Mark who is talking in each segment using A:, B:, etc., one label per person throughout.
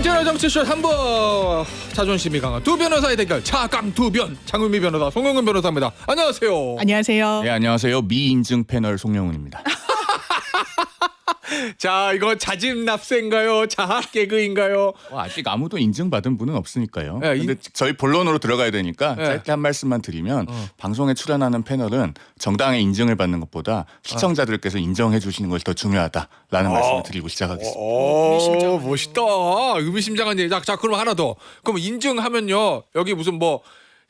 A: 김태현 정치쇼 3부 자존심이 강한 두 변호사의 대결 차강두변 장윤미 변호사 송영근 변호사입니다. 안녕하세요.
B: 안녕하세요.
C: 네 안녕하세요 미인증 패널 송영훈입니다.
A: 자 이거 자진 납세인가요? 자학 개그인가요?
C: 어, 아직 아무도 인증받은 분은 없으니까요.
A: 네,
C: 근데 저희 본론으로 들어가야 되니까
A: 네.
C: 짧게 한 말씀만 드리면
A: 어.
C: 방송에 출연하는 패널은 정당의 인증을 받는 것보다 시청자들께서 인정해 주시는 것이 더 중요하다라는 말씀을 드리고 시작하겠습니다.
A: 오
B: 의미심장하네요.
A: 멋있다. 의미심장한 얘기. 자, 자 그럼 하나 더. 그럼 인증하면요 여기 무슨 뭐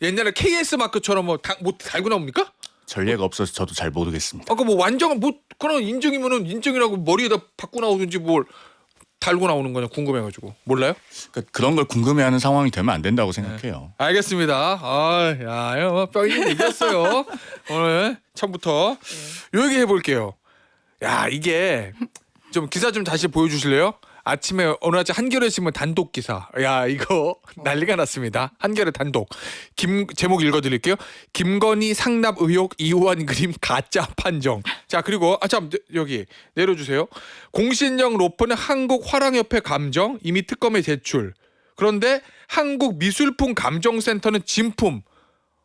A: 옛날에 KS 마크처럼 뭐, 다, 뭐 달고 나옵니까?
C: 전례가 없어서 저도 잘 모르겠습니다.
A: 아까 뭐 완전 뭐 그런 인증이면은 인증이라고 머리에다 받고 나오든지 뭘 달고 나오는 거냐 궁금해가지고 몰라요?
C: 그러니까 그런 걸 궁금해하는 상황이 되면 안 된다고 생각해요.
A: 알겠습니다. 아, 야, 이거 뭐뼈 있는 얘기였어요. 오늘 처음부터 요 얘기 해볼게요. 야, 이게 좀 기사 좀 다시 보여주실래요? 아침에 어느 아침 한겨레 신문 단독 기사. 야, 이거 난리가 났습니다. 한겨레 단독. 김 제목 읽어드릴게요. 김건희 상납 의혹 이후한 그림 가짜 판정. 자, 그리고 아 참 여기 내려주세요. 공신력 높은 한국 화랑협회 감정 이미 특검에 제출. 그런데 한국 미술품 감정센터는 진품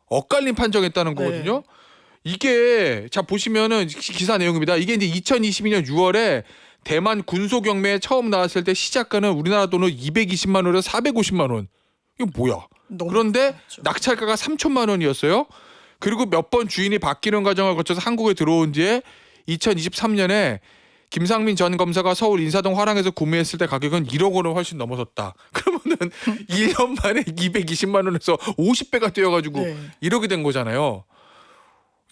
A: 엇갈린 판정했다는
B: 네.
A: 거거든요. 이게 자 보시면은 기- 기사 내용입니다. 이게 이제 2022년 6월에 대만 군소 경매에 처음 나왔을 때 시작가는 우리나라 돈으로 220만 원에서 450만 원. 이거 뭐야? 그런데
B: 많죠.
A: 낙찰가가 3천만 원이었어요. 그리고 몇 번 주인이 바뀌는 과정을 거쳐서 한국에 들어온 뒤에 2023년에 김상민 전 검사가 서울 인사동 화랑에서 구매했을 때 가격은 1억 원을 훨씬 넘어섰다. 그러면은 1년 만에 220만 원에서 50배가 뛰어가지고
B: 네.
A: 1억이 된 거잖아요.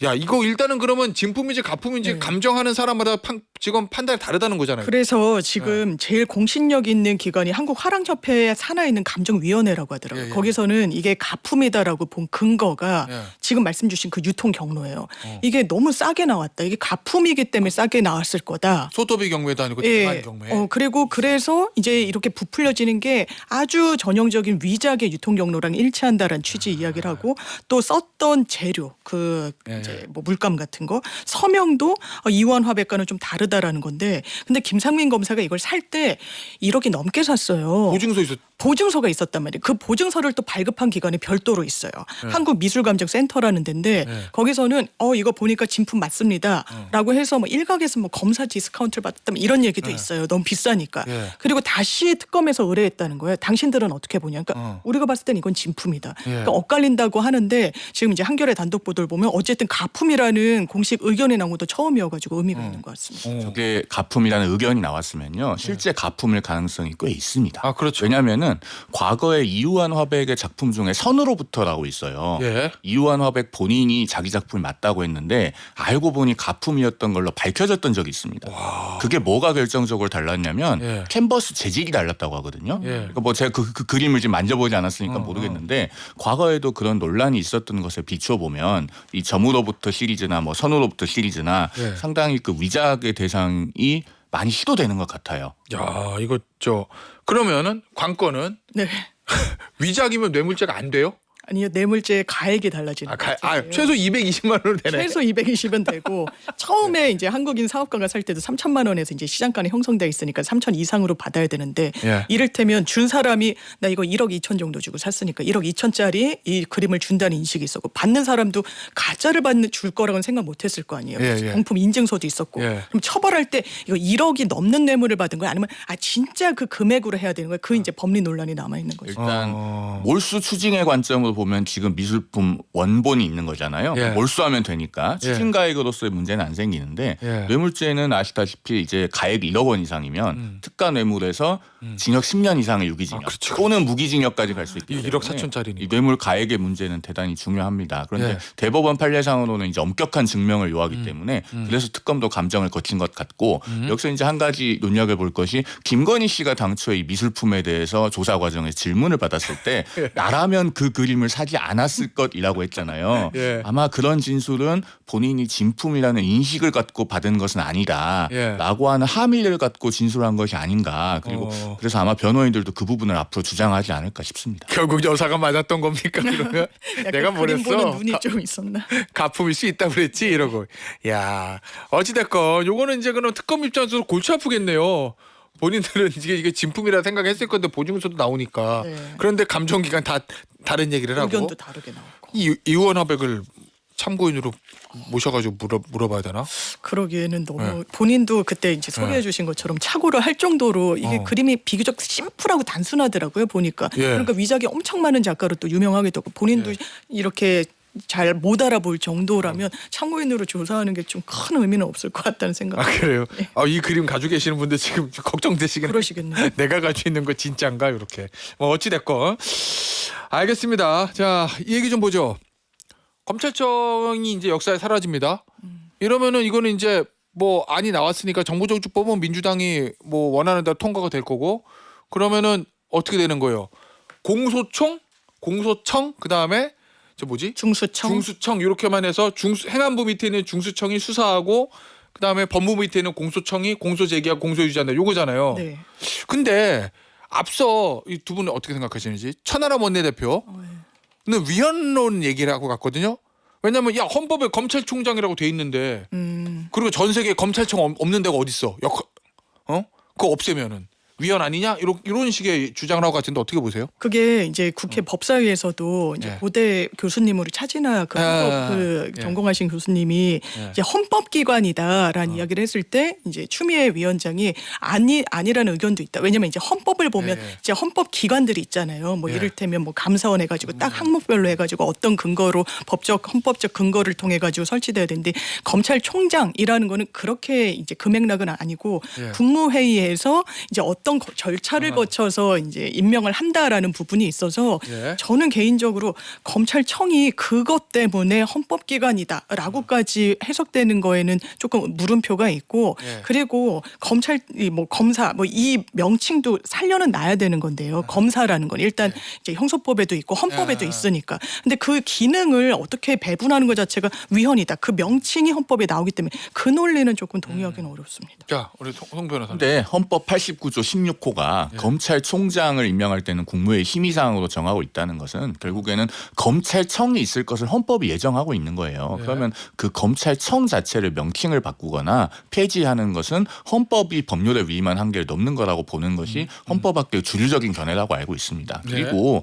A: 야 이거 일단은 그러면 진품인지 가품인지
B: 네.
A: 감정하는 사람마다 판, 지금 판단이 다르다는 거잖아요.
B: 그래서 지금 제일 공신력 있는 기관이 한국 화랑협회에 산하 있는 감정위원회라고 하더라고요.
A: 예, 예.
B: 거기서는 이게 가품이다라고 본 근거가
A: 예.
B: 지금 말씀 주신 그 유통 경로예요.
A: 어.
B: 이게 너무 싸게 나왔다. 이게 가품이기 때문에 싸게 나왔을 거다.
A: 소도비 경매도 아니고
B: 예.
A: 대만 경매.
B: 어, 그리고 그래서 이제 이렇게 부풀려지는 게 아주 전형적인 위작의 유통 경로랑 일치한다라는 취지 이야기를 하고 또 썼던 재료 그
A: 예,
B: 이제 뭐 물감 같은 거 서명도 어, 이원 화백과는 좀 다르다라는 건데 근데 김상민 검사가 이걸 살 때 1억이 넘게 샀어요.
A: 보증서 있었.
B: 보증서가 있었단 말이에요. 그 보증서를 또 발급한 기관이 별도로 있어요.
A: 네.
B: 한국미술감정센터라는 데인데
A: 네.
B: 거기서는 어 이거 보니까 진품 맞습니다라고 해서 뭐 일각에서 뭐 검사 디스카운트를 받았다면 이런 얘기도
A: 네.
B: 있어요. 너무 비싸니까.
A: 네.
B: 그리고 다시 특검에서 의뢰했다는 거예요. 당신들은 어떻게 보냐. 그러니까
A: 어.
B: 우리가 봤을 땐 이건 진품이다.
A: 예.
B: 그러니까 엇갈린다고 하는데 지금 이제 한겨레 단독 보도를 보면 어쨌든 가품이라는 공식 의견이 나온 것도 처음이어가지고 의미가 있는 것 같습니다.
A: 어.
C: 저게 가품이라는 의견이 나왔으면요 실제 가품일 가능성이 꽤 있습니다.
A: 아 그렇죠.
C: 왜냐하면 은 과거에 이우한 화백의 작품 중에 선으로부터라고 있어요.
A: 예.
C: 이우한 화백 본인이 자기 작품이 맞다고 했는데 알고 보니 가품이었던 걸로 밝혀졌던 적이 있습니다. 그게 뭐가 결정적으로 달랐냐면
A: 예.
C: 캔버스 재질이 달랐다고 하거든요.
A: 예.
C: 그러니까 뭐 제가 그, 그 그림을 지금 만져보지 않았으니까
A: 어,
C: 모르겠는데 과거에도 그런 논란이 있었던 것에 비춰 보면 이 점으로부터 시리즈나 뭐 선으로부터 시리즈나
A: 예.
C: 상당히 그 위작의 대상이 많이 시도되는 것 같아요.
A: 야 이거 저 그러면은 관건은
B: 네.
A: 위작이면 뇌물죄가 안 돼요?
B: 아니요 뇌물죄 가액이 달라지는
A: 아, 가,
B: 거죠.
A: 아 최소 220만 원 되네.
B: 최소 220은 되고 처음에 이제 한국인 사업가가 살 때도 3천만 원에서 이제 시장가는 형성돼 있으니까 3천 이상으로 받아야 되는데
A: 예.
B: 이를테면 준 사람이 나 이거 1억 2천 정도 주고 샀으니까 1억 2천짜리 이 그림을 준다는 인식이 있었고 받는 사람도 가짜를 받는 줄 거라고는 생각 못 했을 거 아니에요.
A: 예, 예.
B: 정품 인증서도 있었고.
A: 예.
B: 그럼 처벌할 때 이거 1억이 넘는 뇌물을 받은 거야 아니면 아 진짜 그 금액으로 해야 되는 거야. 그 이제 법리 논란이 남아 있는 거죠.
C: 일단
A: 어.
C: 몰수 추징의 관점으로 보면 지금 미술품 원본이 있는 거잖아요.
A: 예.
C: 몰수하면 되니까
A: 예.
C: 추징 가액으로서의 문제는 안 생기는데
A: 예.
C: 뇌물죄는 아시다시피 이제 가액 1억 원 이상이면
A: 음.
C: 특가 뇌물에서 징역 10년 이상의 유기징역
A: 아, 그렇죠.
C: 또는 무기징역까지 갈 수 있기
A: 이
C: 때문에
A: 1억 4천짜리니까.
C: 이 뇌물 가액의 문제는 대단히 중요합니다. 그런데
A: 예.
C: 대법원 판례상으로는 이제 엄격한 증명을 요하기
A: 음.
C: 때문에 그래서 특검도 감정을 거친 것 같고 여기서 이제 한 가지 논의해 볼 것이 김건희 씨가 당초에 이 미술품에 대해서 조사 과정에 질문을 받았을 때
A: 예.
C: 나라면 그 그림을 사지 않았을 것이라고 했잖아요.
A: 예.
C: 아마 그런 진술은 본인이 진품이라는 인식을 갖고 받은 것은 아니다라고
A: 예.
C: 하는 함의를 갖고 진술한 것이 아닌가. 그리고
A: 어.
C: 그래서 아마 변호인들도 그 부분을 앞으로 주장하지 않을까 싶습니다.
A: 결국 여사가 맞았던 겁니까 그러면? 내가 뭐랬어?
B: 눈이 좀 있었나?
A: 가품일 수 있다 그랬지 이러고. 야 어찌됐건 요거는 이제 그럼 특검 입장에서 골치 아프겠네요. 본인들은 이게 이게 진품이라 생각했을 건데 보증서도 나오니까
B: 네.
A: 그런데 감정 기간 다 다른 얘기를 하고
B: 의견도 다르게 나오고.
A: 이 이원 화백을 참고인으로 모셔가지고 물어 물어봐야 되나?
B: 그러기에는 너무
A: 네.
B: 본인도 그때 이제 소개해 주신 것처럼 착오를 할 정도로 이게
A: 어.
B: 그림이 비교적 심플하고 단순하더라고요 보니까
A: 예.
B: 그러니까 위작이 엄청 많은 작가로 또 유명하기도 하고 본인도
A: 예.
B: 이렇게 잘 못 알아볼 정도라면 참고인으로 조사하는 게 좀 큰 의미는 없을 것 같다는 생각.
A: 아 그래요? 아, 이 그림 가지고 계시는 분들 지금 걱정되시겠네.
B: 그러시겠네요.
A: 내가 가지고 있는 거 진짜인가 이렇게. 뭐 어찌 됐건 알겠습니다. 자, 이 얘기 좀 보죠. 검찰청이 이제 역사에 사라집니다. 이러면은 이거는 이제 뭐 안이 나왔으니까 정부정주법은 민주당이 뭐 원하는 대로 통과가 될 거고 그러면은 어떻게 되는 거예요? 공소총, 공소청 그 다음에 저 뭐지?
B: 중수청
A: 중수청 이렇게만 해서 중수 행안부 밑에 있는 중수청이 수사하고 그다음에 법무부 밑에 있는 공소청이 공소 제기하고 공소 유지한다 요거잖아요.
B: 네.
A: 근데 앞서 이 두 분은 어떻게 생각하시는지 천하람 원내대표는
B: 어, 예.
A: 위헌론 얘기를 하고 갔거든요. 왜냐면 야 헌법에 검찰총장이라고 돼 있는데
B: 음,
A: 그리고 전 세계에 검찰청 없- 없는 데가 어디 있어? 역 어? 그거 없애면은 위헌 아니냐? 이런 이런 식의 주장을 하고 같은데 어떻게 보세요?
B: 그게 이제 국회 법사위에서도 이제
A: 예.
B: 고대 교수님으로 차지나 그,
A: 아,
B: 헌법 그
A: 예.
B: 전공하신 교수님이
A: 예.
B: 이제 헌법기관이다라는 이야기를 했을 때 이제 추미애 위원장이 아니 아니라는 의견도 있다. 왜냐면 이제 헌법을 보면
A: 예, 예.
B: 이제 헌법 기관들이 있잖아요. 뭐
A: 예. 음.
B: 이를테면 뭐 감사원 해가지고 딱 항목별로 해가지고 어떤 근거로 법적 헌법적 근거를 통해 가지고 설치돼야 되는데 검찰총장이라는 거는 그렇게 이제 금액락은 아니고
A: 예.
B: 국무회의에서 이제 어떤 거- 절차를
A: 아.
B: 거쳐서 이제 임명을 한다라는 부분이 있어서
A: 예.
B: 저는 개인적으로 검찰청이 그것 때문에 헌법기관이다라고까지 해석되는 거에는 조금 물음표가 있고
A: 예.
B: 그리고 검찰 이 뭐 검사 뭐 이 명칭도 살려는 놔야 되는 건데요. 검사라는 건 일단 이제 형소법에도 있고 헌법에도
A: 예.
B: 있으니까. 근데 그 기능을 어떻게 배분하는 것 자체가 위헌이다. 그 명칭이 헌법에 나오기 때문에 그 논리는 조금 동의하기는 어렵습니다.
A: 자 우리 송, 송 변호사님.
C: 근데 헌법 89조 16호가
A: 예.
C: 검찰총장을 임명할 때는 국무회의 심의 사항으로 정하고 있다는 것은 결국에는 검찰청이 있을 것을 헌법이 예정하고 있는 거예요.
A: 예.
C: 그러면 그 검찰청 자체를 명칭을 바꾸거나 폐지하는 것은 헌법이 법률에 위임한 한계를 넘는 거라고 보는 것이 헌법학계의 주류적인 견해라고 알고 있습니다.
A: 네.
C: 그리고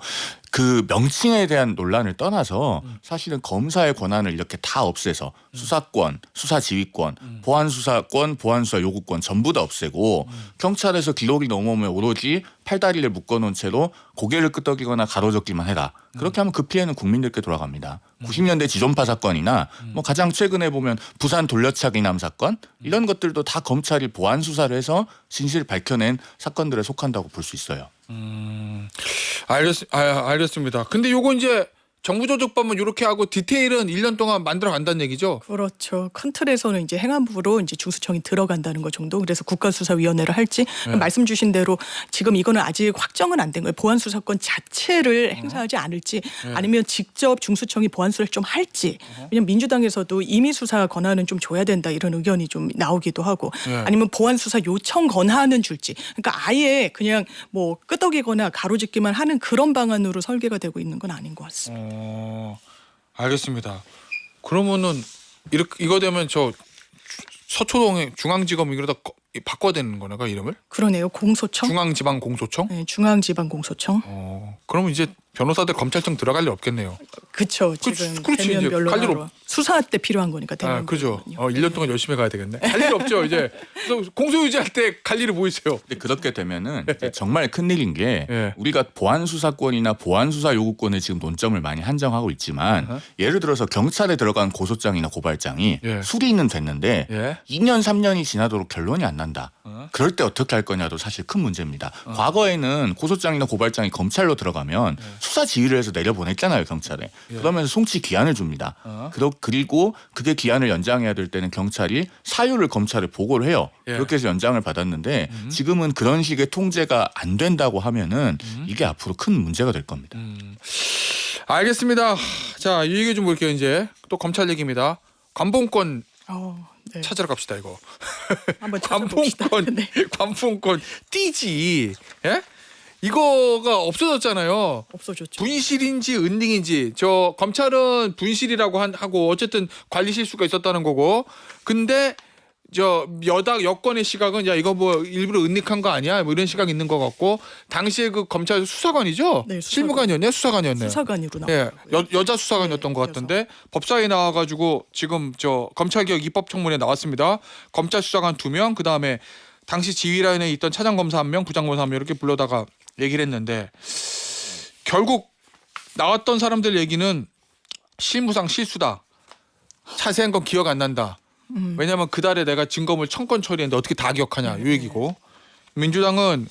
C: 그 명칭에 대한 논란을 떠나서 사실은 검사의 권한을 이렇게 다 없애서 수사권, 수사지휘권, 보안수사권, 보안수사 요구권 전부 다 없애고 경찰에서 기록이 넘어오면 오로지 팔다리를 묶어놓은 채로 고개를 끄덕이거나 가로젓기만 해라. 그렇게 하면 그 피해는 국민들께 돌아갑니다. 90년대 지존파 사건이나 뭐 가장 최근에 보면 부산 돌려차기 남 사건 이런 것들도 다 검찰이 보안 수사를 해서 진실을 밝혀낸 사건들에 속한다고 볼 수 있어요.
A: 음, 알겠, 아, 알겠습니다. 근데 요거 이제 정부조직법은 이렇게 하고 디테일은 1년 동안 만들어 간다는 얘기죠.
B: 그렇죠. 큰 틀에서는 이제 행안부로 이제 중수청이 들어간다는 것 정도. 그래서 국가수사위원회를 할지
A: 네.
B: 말씀 주신 대로 지금 이거는 아직 확정은 안 된 거예요. 보안수사권 자체를 행사하지 않을지
A: 네.
B: 아니면 직접 중수청이 보안수사를 좀 할지. 왜냐면 민주당에서도 임의 수사 권한은 좀 줘야 된다 이런 의견이 좀 나오기도 하고
A: 네.
B: 아니면 보안수사 요청 권한은 줄지. 그러니까 아예 그냥 뭐 끄덕이거나 가로짓기만 하는 그런 방안으로 설계가 되고 있는 건 아닌 것 같습니다.
A: 어, 알겠습니다. 그러면은 이렇게 이거 되면 저 서초동에 중앙지검 이러다 거- 바꿔야 되는 거네가 이름을?
B: 그러네요. 공소청.
A: 중앙지방공소청?
B: 네, 중앙지방공소청.
A: 어, 그러면 이제 변호사들 검찰청 들어갈 일 없겠네요.
B: 그쵸.
A: 그-
B: 지금
A: 그렇지, 이제
B: 대면
A: 갈일
B: 변론하러 수사 때 필요한 거니까 대면
A: 아, 그죠.
B: 변론은요.
A: 어, 1년 동안 열심히 가야 되겠네. 할일 없죠, 이제. 그래서 공소유지할 때 갈 일이 뭐 있어요?
C: 근데 그렇게 되면은 이제 정말 큰일인 게
A: 예.
C: 우리가 보안 수사권이나 보안 수사 요구권에 지금 논점을 많이 한정하고 있지만. 예를 들어서 경찰에 들어간 고소장이나 고발장이
A: 예.
C: 수리는 됐는데
A: 예.
C: 2년 3년이 지나도록 결론이 안 난다.
A: 어?
C: 그럴 때 어떻게 할 거냐도 사실 큰 문제입니다. 과거에는 고소장이나 고발장이 검찰로 들어가면
A: 예.
C: 수사 지휘를 해서 내려보냈잖아요 경찰에. 그러면서 송치 기한을 줍니다.
A: 어?
C: 그러- 그리고 그게 기한을 연장해야 될 때는 경찰이 사유를 검찰에 보고를 해요.
A: 예. 음.
C: 그렇게 해서 연장을 받았는데 지금은 그런 식의 통제가 안 된다고 하면은 이게 앞으로 큰 문제가 될 겁니다.
A: 음. 알겠습니다. 자, 이 얘기 좀 볼게요, 이제. 또 검찰 얘기입니다. 관봉권
B: 어, 네.
A: 찾으러 갑시다, 이거.
B: 한번 찾아봅시다.
A: 관봉권,
B: 네.
A: 관봉권 띠지. 예? 이거가 없어졌잖아요.
B: 없어졌죠.
A: 분실인지 은딩인지 저 검찰은 분실이라고 한, 하고 어쨌든 관리 실수가 있었다는 거고 근데 저 여당 여권의 시각은 야 이거 뭐 일부러 은닉한 거 아니야? 뭐 이런 시각이 있는 것 같고 당시에 그 검찰 수사관이죠?
B: 네, 수사관.
A: 실무관이었냐? 수사관이었네.
B: 수사관으로 나와.
A: 예, 여, 여자 수사관이었던
B: 네,
A: 것 같던데 법사위 나와가지고 지금 저 검찰개혁 입법청문회 나왔습니다. 검찰 수사관 두 명, 그 다음에 당시 지휘라인에 있던 차장검사 한 명, 부장검사 한 명 이렇게 불러다가 얘기를 했는데 결국 나왔던 사람들 얘기는 실무상 실수다. 자세한 건 기억 안 난다.
B: 음.
A: 왜냐하면 그 달에 내가 증거물 청건 처리했는데 어떻게 다 기억하냐 이 얘기고 민주당은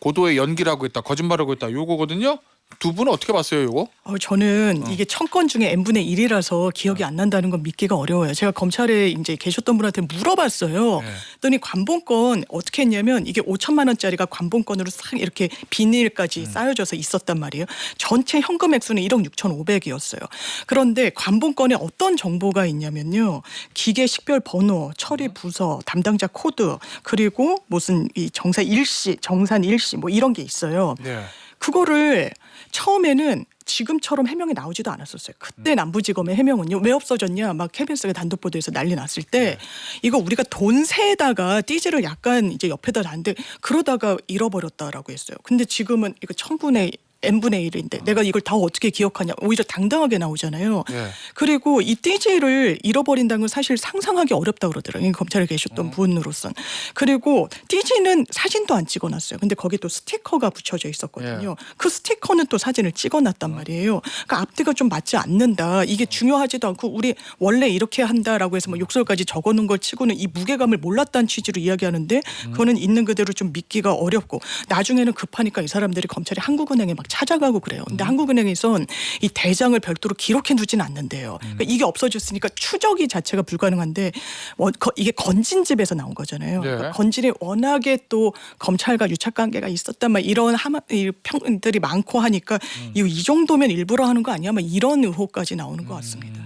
A: 고도의 연기라고 했다 거짓말하고 했다 요거거든요. 두 분은 어떻게 봤어요 요거?
B: 어, 저는 이게 천 건 중에 n 분의 1이라서 기억이 안 난다는 건 믿기가 어려워요. 제가 검찰에 이제 계셨던 분한테 물어봤어요.
A: 네.
B: 그랬더니 관본권 어떻게 했냐면 이게 5천만 원짜리가 관본권으로 싹 이렇게 비닐까지 쌓여져서 있었단 말이에요. 전체 현금 액수는 1억 6,500이었어요. 그런데 관본권에 어떤 정보가 있냐면요. 기계 식별 번호, 처리 부서, 담당자 코드, 그리고 무슨 이 정사 일시, 정산 일시 뭐 이런 게 있어요.
A: 네.
B: 그거를 처음에는 지금처럼 해명이 나오지도 않았었어요. 그때 남부지검의 해명은요. 왜 없어졌냐? 막 KBS가 단독 보도에서 난리 났을 때 이거 우리가 돈 세에다가 띠지를 약간 이제 옆에다 놨는데 그러다가 잃어버렸다라고 했어요. 근데 지금은 이거 천분의 n분의 1인데 내가 이걸 다 어떻게 기억하냐 오히려 당당하게 나오잖아요.
A: 예.
B: 그리고 이 띠지를 잃어버린다는 건 사실 상상하기 어렵다 그러더라고요. 이 검찰에 계셨던 분으로선. 그리고 띠지는 사진도 안 찍어놨어요. 근데 거기 또 스티커가 붙여져 있었거든요. 그 스티커는 또 사진을 찍어놨단 말이에요. 그러니까 앞뒤가 좀 맞지 않는다. 이게 중요하지도 않고 우리 원래 이렇게 한다라고 해서 뭐 욕설까지 적어놓은 걸 치고는 이 무게감을 몰랐다는 취지로 이야기하는데 그거는 있는 그대로 좀 믿기가 어렵고 나중에는 급하니까 이 사람들이 검찰이 한국은행에 막 찾아가고 그래요. 근데 한국은행에선 이 대장을 별도로 기록해 두지는 않는데요. 그러니까 이게 없어졌으니까 추적이 자체가 불가능한데 원- 거- 이게 건진 집에서 나온 거잖아요.
A: 네.
B: 그러니까 건진이 워낙에 또 검찰과 유착 관계가 있었단 말 이런 하마, 이 평들이 많고 하니까 이거 이 정도면 일부러 하는 거 아니야? 막 이런 의혹까지 나오는 것 같습니다.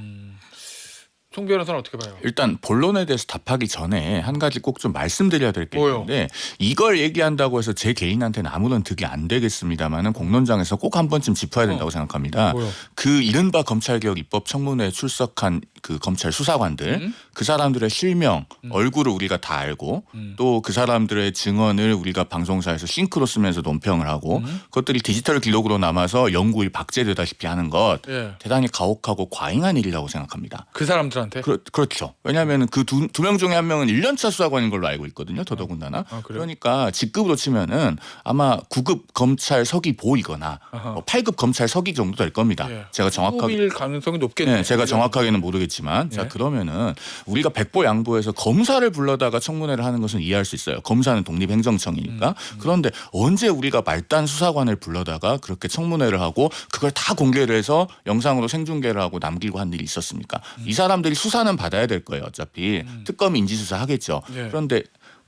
A: 송 변호사는 어떻게 봐요?
C: 일단 본론에 대해서 답하기 전에 한 가지 꼭 좀 말씀드려야 될 게
A: 뭐요?
C: 있는데 이걸 얘기한다고 해서 제 개인한테는 아무런 득이 안 되겠습니다만은 공론장에서 꼭 한 번쯤 짚어야 된다고 생각합니다.
A: 뭐요?
C: 그 이른바 검찰개혁 입법 청문회에 출석한 그 검찰 수사관들
A: 음?
C: 그 사람들의 실명 얼굴을 우리가 다 알고
A: 음.
C: 또그 사람들의 증언을 우리가 방송사에서 싱크로 쓰면서 논평을 하고
A: 음?
C: 그것들이 디지털 기록으로 남아서 영구히 박제되다시피 하는 것
A: 예.
C: 대단히 가혹하고 과잉한 일이라고 생각합니다.
A: 그 사람들한테
C: 그렇, 그렇죠. 왜냐하면 그 두 명 중에 한 명은 1년차 수사관인 걸로 알고 있거든요. 더더군다나.
A: 아?
C: 그러니까 직급으로 치면은 아마 9급 검찰 서기 보이거나
A: 아하.
C: 뭐 8급 검찰 서기 정도 될 겁니다.
A: 예.
C: 제가 정확하게
A: 가능성이 높겠네요.
C: 네, 제가 정확하게는 모르겠지만
A: 예.
C: 자 그러면은 우리가 백보 양보해서 검사를 불러다가 청문회를 하는 것은 이해할 수 있어요. 검사는 독립행정청이니까.
A: 음,
C: 그런데 언제 우리가 말단 수사관을 불러다가 그렇게 청문회를 하고 그걸 다 공개를 해서 영상으로 생중계를 하고 남기고 한 일이 있었습니까?
A: 음.
C: 이 사람들이 수사는 받아야 될 거예요. 어차피 특검이 인지수사 하겠죠.
A: 예.
C: 그런데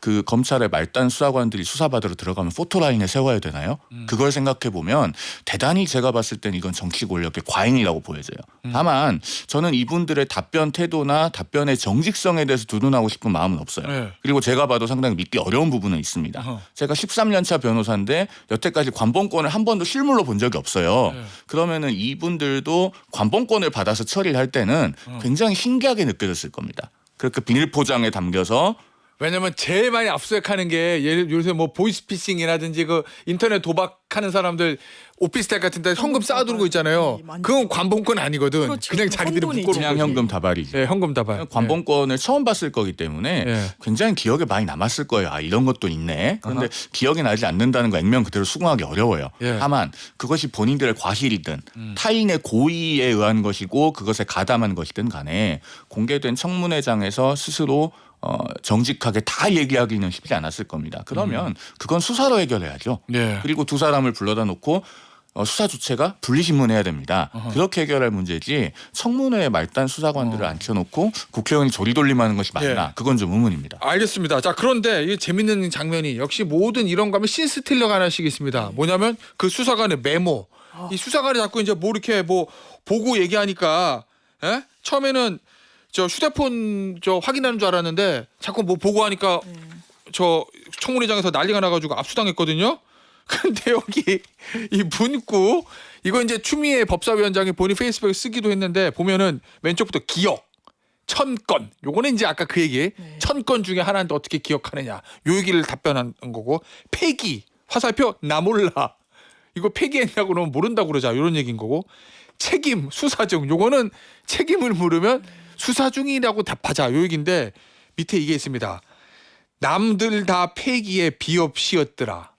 C: 그 검찰의 말단 수사관들이 수사받으러 들어가면 포토라인에 세워야 되나요?
A: 음.
C: 그걸 생각해 보면 대단히 제가 봤을 때는 이건 정치 권력의 과잉이라고 보여져요.
A: 음.
C: 다만 저는 이분들의 답변 태도나 답변의 정직성에 대해서 두둔하고 싶은 마음은 없어요.
A: 네.
C: 그리고 제가 봐도 상당히 믿기 어려운 부분은 있습니다.
A: 어허.
C: 제가 13년 차 변호사인데 여태까지 관본권을 한 번도 실물로 본 적이 없어요.
A: 네.
C: 그러면은 이분들도 관본권을 받아서 처리를 할 때는
A: 어.
C: 굉장히 신기하게 느껴졌을 겁니다. 그렇게 비닐 포장에 담겨서
A: 왜냐면 제일 많이 압수수색하는 게 예를 요새 뭐 보이스피싱이라든지 그 인터넷 도박하는 사람들 오피스텔 같은 데 현금 쌓아두는 거 있잖아요. 그건 관본권 아니거든.
B: 그렇지.
A: 그냥 자기들이
B: 혼돈이지.
A: 묶어놓은
C: 그냥. 현금 다발이죠.
A: 예, 현금 다발.
C: 관본권을 처음 봤을 거기 때문에
A: 예.
C: 굉장히 기억에 많이 남았을 거예요. 아 이런 것도 있네. 그런데 기억이 나지 않는다는 거 액면 그대로 수긍하기 어려워요.
A: 예.
C: 다만 그것이 본인들의 과실이든 타인의 고의에 의한 것이고 그것에 가담한 것이든 간에 공개된 청문회장에서 스스로 어, 정직하게 다 얘기하기는 쉽지 않았을 겁니다. 그러면 그건 수사로 해결해야죠.
A: 예.
C: 그리고 두 사람을 불러다 놓고 어, 수사 주체가 분리신문해야 됩니다. 그렇게 해결할 문제지 청문회에 말단 수사관들을 앉혀놓고 국회의원이 조리돌림하는 것이 맞나?
A: 예.
C: 그건 좀 의문입니다.
A: 알겠습니다. 자 그런데 이 재밌는 장면이 역시 모든 이런 거 하면 신스틸러가 하나씩 있습니다. 뭐냐면 그 수사관의 메모. 이 수사관이 자꾸 이제 뭐 이렇게 뭐 보고 얘기하니까 에? 처음에는 저 휴대폰 저 확인하는 줄 알았는데 자꾸 뭐 보고 하니까 저 청문회장에서 난리가 나가지고 압수당했거든요. 근데 여기 이 문구 이거 이제 추미애 법사위원장이 본인 페이스북에 쓰기도 했는데 보면은 왼쪽부터 기억 천 건. 요거는 이제 아까 그 얘기.
B: 네.
A: 천건 중에 하나인데 어떻게 기억하느냐. 요 얘기를 답변한 거고 폐기 화살표 나 몰라. 이거 폐기했냐고 그러면 모른다고 그러자. 이런 얘기인 거고 책임 수사 중 요거는 책임을 물으면 수사 중이라고 답하자. 요 얘기인데 밑에 이게 있습니다. 남들 다 폐기의 비업시였더라.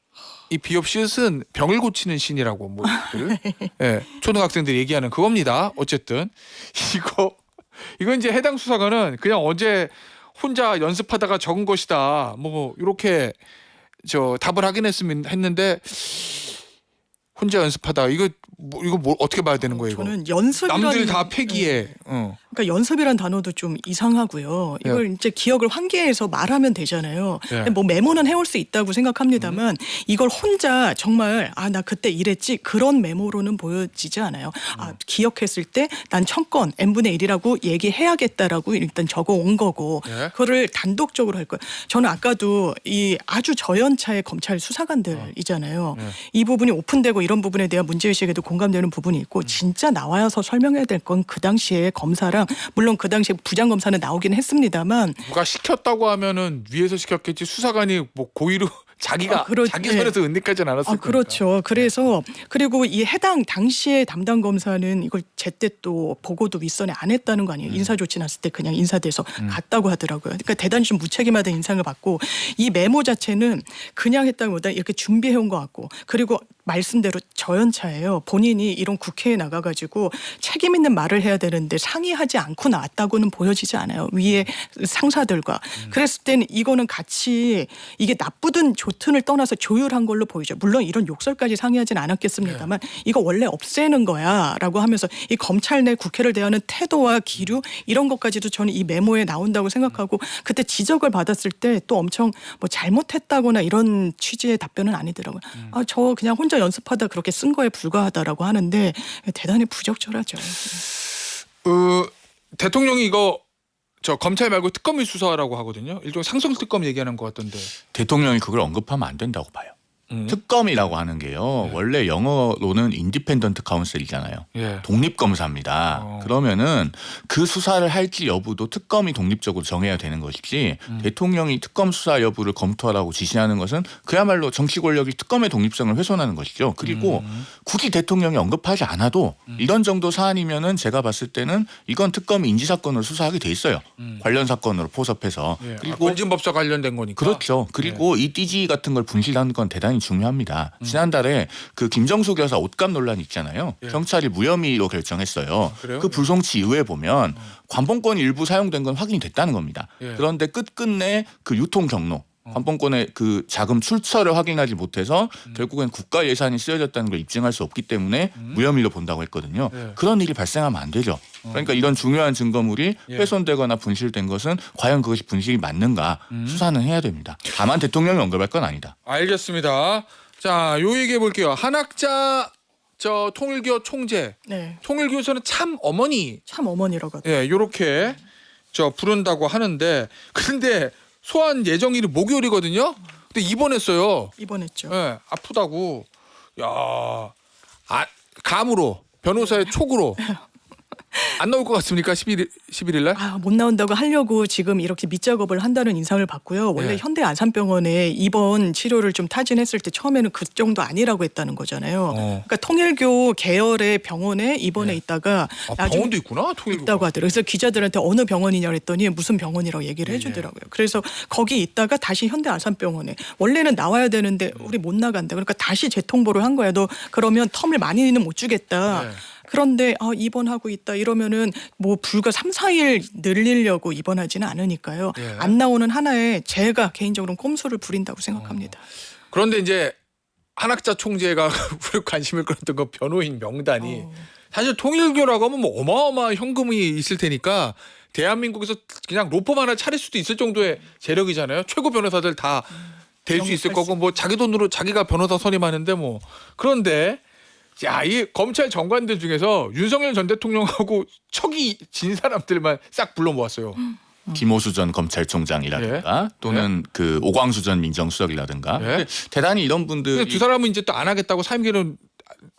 A: 이 비업시옷은 병을 고치는 신이라고 뭐들 예, 초등학생들이 얘기하는 그겁니다. 어쨌든 이거 이거 이제 해당 수사관은 그냥 어제 혼자 연습하다가 적은 것이다. 뭐 이렇게 저 답을 하긴 했으면 했는데 혼자 연습하다 이거 뭐 이거 뭐 어떻게 봐야 되는 거예요? 이거
B: 저는 연습이라는
A: 남들 다
B: 네.
A: 폐기해. 어.
B: 그러니까 연습이란 단어도 좀 이상하고요. 이걸 이제 기억을 환기해서 말하면 되잖아요.
A: 예.
B: 뭐 메모는 해올 수 있다고 생각합니다만 이걸 혼자 정말 아 나 그때 이랬지 그런 메모로는 보여지지 않아요. 아 기억했을 때 난 천건 n 분의 1이라고 얘기해야겠다라고 일단 적어 온 거고
A: 예.
B: 그거를 단독적으로 할 거예요. 저는 아까도 이 아주 저연차의 검찰 수사관들이잖아요.
A: 예.
B: 이 부분이 오픈되고 이런 부분에 대한 문제의식에도 공감되는 부분이 있고 진짜 나와서 설명해야 될 건 그 당시에 검사랑 물론 그 당시에 부장검사는 나오긴 했습니다만
A: 누가 시켰다고 하면은 위에서 시켰겠지 수사관이 뭐 고의로 자기가
B: 아, 그렇-
A: 자기
B: 예.
A: 손에서 은닉하진 않았을
B: 아,
A: 거니까.
B: 그렇죠. 그래서 그리고 이 해당 당시에 담당 검사는 이걸 제때 또 보고도 윗선에 안 했다는 거
A: 음.
B: 아니에요. 인사 조치 났을 때 그냥 인사돼서 갔다고 하더라고요. 그러니까 대단히 좀 무책임하다는 인상을 받고 이 메모 자체는 그냥 했다기보다 이렇게 준비해 온 것 같고 그리고 말씀대로 저연차예요. 본인이 이런 국회에 나가가지고 책임 있는 말을 해야 되는데 상의하지 않고 나왔다고는 보여지지 않아요. 위에 상사들과.
A: 음.
B: 그랬을 때는 이거는 같이 이게 나쁘든 좋든을 떠나서 조율한 걸로 보이죠. 물론 이런 욕설까지 상의하진 않았겠습니다만
A: 네.
B: 이거 원래 없애는 거야라고 하면서 이 검찰 내 국회를 대하는 태도와 기류 이런 것까지도 저는 이 메모에 나온다고 생각하고 그때 지적을 받았을 때 또 엄청 뭐 잘못했다거나 이런 취지의 답변은 아니더라고요.
A: 음.
B: 아, 저 그냥 혼자 연습하다 그렇게 쓴 거에 불과하다라고 하는데 대단히 부적절하죠.
A: 어, 대통령이 이거 저 검찰 말고 특검이 수사라고 하거든요. 일종 상성 특검 얘기하는 것 같던데.
C: 대통령이 그걸 언급하면 안 된다고 봐요.
A: 음.
C: 특검이라고 하는 게요.
A: 네.
C: 원래 영어로는 인디펜던트 카운셀이잖아요.
A: 예.
C: 독립 검사입니다.
A: 어.
C: 그러면은 그 수사를 할지 여부도 특검이 독립적으로 정해야 되는 것이지
A: 음.
C: 대통령이 특검 수사 여부를 검토하라고 지시하는 것은 그야말로 정치 권력이 특검의 독립성을 훼손하는 것이죠. 그리고
A: 음.
C: 굳이 대통령이 언급하지 않아도 이런 정도 사안이면은 제가 봤을 때는 이건 특검이 인지 사건으로 수사하게 돼 있어요.
A: 음.
C: 관련 사건으로 포섭해서
A: 예. 아,
C: 그리고
A: 건진법사 관련된 거니까.
C: 그렇죠. 그리고 이 띠지 같은 걸 분실하는 건 대단히 중요합니다. 지난달에 그 김정숙 여사 옷감 논란 있잖아요.
A: 예.
C: 경찰이 무혐의로 결정했어요.
A: 그래요?
C: 그 불송치 이후에 보면 관본권 일부 사용된 건 확인이 됐다는 겁니다.
A: 예.
C: 그런데 끝끝내 그 유통 경로 관본권의 그 자금 출처를 확인하지 못해서
A: 음.
C: 결국엔 국가 예산이 쓰여졌다는 걸 입증할 수 없기 때문에 무혐의로 본다고 했거든요.
A: 예.
C: 그런 일이 발생하면 안 되죠. 그러니까 이런 중요한 증거물이
A: 예.
C: 훼손되거나 분실된 것은 과연 그것이 분실이 맞는가
A: 음.
C: 수사는 해야 됩니다. 다만 대통령이 언급할 건 아니다.
A: 알겠습니다. 자, 요 얘기해 볼게요. 한학자 저 통일교 총재.
B: 네.
A: 통일교에서는 참 어머니
B: 참 어머니라고 하더라고요.
A: 예, 요렇게 저 부른다고 하는데 근데 소환 예정일이 목요일이거든요. 근데 입원했어요.
B: 입원했죠.
A: 예, 아프다고. 야, 아, 감으로 변호사의 촉으로 안 나올 것 같습니까? 11일 11일 날?
B: 아, 못 나온다고 하려고 지금 이렇게 밑작업을 한다는 인상을 받고요. 원래
A: 네.
B: 현대 아산병원에 입원 치료를 좀 타진했을 때 처음에는 그 정도 아니라고 했다는 거잖아요.
A: 어.
B: 그러니까 통일교 계열의 병원에 입원해
A: 네.
B: 있다가
A: 아,
B: 나중에
A: 병원도 있구나. 통일교.
B: 있다고 하더라고요. 그래서 기자들한테 어느 병원이냐 그랬더니 무슨 병원이라고 얘기를
A: 예,
B: 해주더라고요. 그래서 거기 있다가 다시 현대 아산병원에 원래는 나와야 되는데 우리 못 나간다. 그러니까 다시 재통보를 한 거야. 너 그러면 텀을 많이는 못 주겠다.
A: 네.
B: 그런데 아, 입원하고 있다 이러면은 뭐 불과 3, 4일 늘리려고 입원하지는 않으니까요.
A: 예.
B: 안 나오는 하나에 제가 개인적으로 는 꼼수를 부린다고 생각합니다.
A: 그런데 이제 한학자 총재가 우리 관심을 끌었던 그 변호인 명단이
B: 어.
A: 사실 통일교라고 하면 뭐 어마어마한 현금이 있을 테니까 대한민국에서 그냥 로펌 하나 차릴 수도 있을 정도의 재력이잖아요. 최고 변호사들 다 될 수 있을
B: 영입할
A: 거고 뭐 자기 돈으로 자기가 변호사 선임하는데 뭐 그런데 야, 이 검찰 정관들 중에서 윤석열 전 대통령하고 척이 진 사람들만 싹 불러 모았어요.
C: 김호수 전 검찰총장이라든가 또는 그 오광수 전 민정수석이라든가
A: 예.
C: 대단히 이런 분들이
A: 근데 두 사람은 이제 또 안 하겠다고 사임기는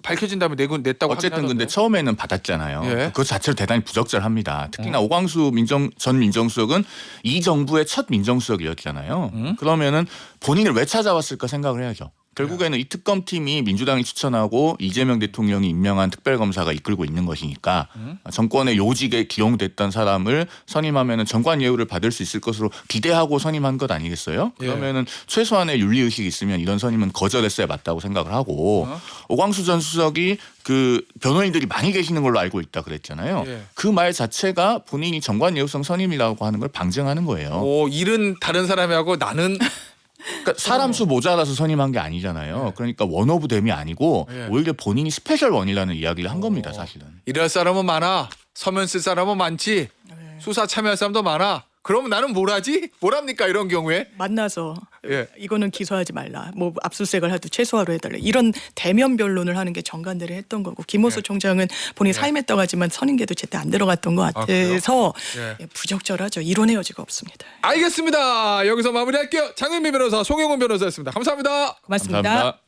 A: 밝혀진 다음에 내고 냈다고
C: 어쨌든
A: 하긴
C: 근데
A: 하던데.
C: 처음에는 받았잖아요.
A: 예.
C: 그것 자체로 대단히 부적절합니다.
A: 음.
C: 특히나 오광수 민정 전 민정수석은 이 정부의 첫 민정수석이었잖아요.
A: 음.
C: 그러면은 본인을 왜 찾아왔을까 생각을 해야죠. 결국에는 이 특검팀이 민주당이 추천하고 이재명 대통령이 임명한 특별검사가 이끌고 있는 것이니까
A: 음.
C: 정권의 요직에 기용됐던 사람을 선임하면은 정관 예우를 받을 수 있을 것으로 기대하고 선임한 것 아니겠어요?
A: 예.
C: 그러면은 최소한의 윤리 의식이 있으면 이런 선임은 거절했어야 맞다고 생각을 하고
A: 어?
C: 오광수 전 수석이 그 변호인들이 많이 계시는 걸로 알고 있다 그랬잖아요.
A: 예.
C: 그말 자체가 본인이 정관 예우성 선임이라고 하는 걸 방증하는 거예요.
A: 오 일은 다른 사람이 하고 나는
C: 그러니까 사람 수 모자라서 선임한 게 아니잖아요. 그러니까 원 오브 댐이 아니고
A: 예.
C: 오히려 본인이 스페셜 원이라는 이야기를 한 겁니다, 사실은.
A: 일할 사람은 많아. 서면 쓸 사람은 많지. 수사 참여할 사람도 많아. 그러면 나는 뭘 하지? 뭘 합니까 이런 경우에?
B: 만나서
A: 예.
B: 이거는 기소하지 말라. 뭐 압수수색을 하도 최소화로 해달라. 이런 대면 변론을 하는 게 정관들이 했던 거고 김호수
A: 예.
B: 총장은 본인 이
A: 예.
B: 사임했다고 하지만 선임계도 제때 안 들어갔던 것
A: 아?
B: 같아서
A: 예.
B: 예, 부적절하죠. 이론의 여지가 없습니다.
A: 알겠습니다. 여기서 마무리할게요. 장은미 변호사, 송영훈 변호사였습니다. 감사합니다.
B: 고맙습니다.
C: 감사합니다.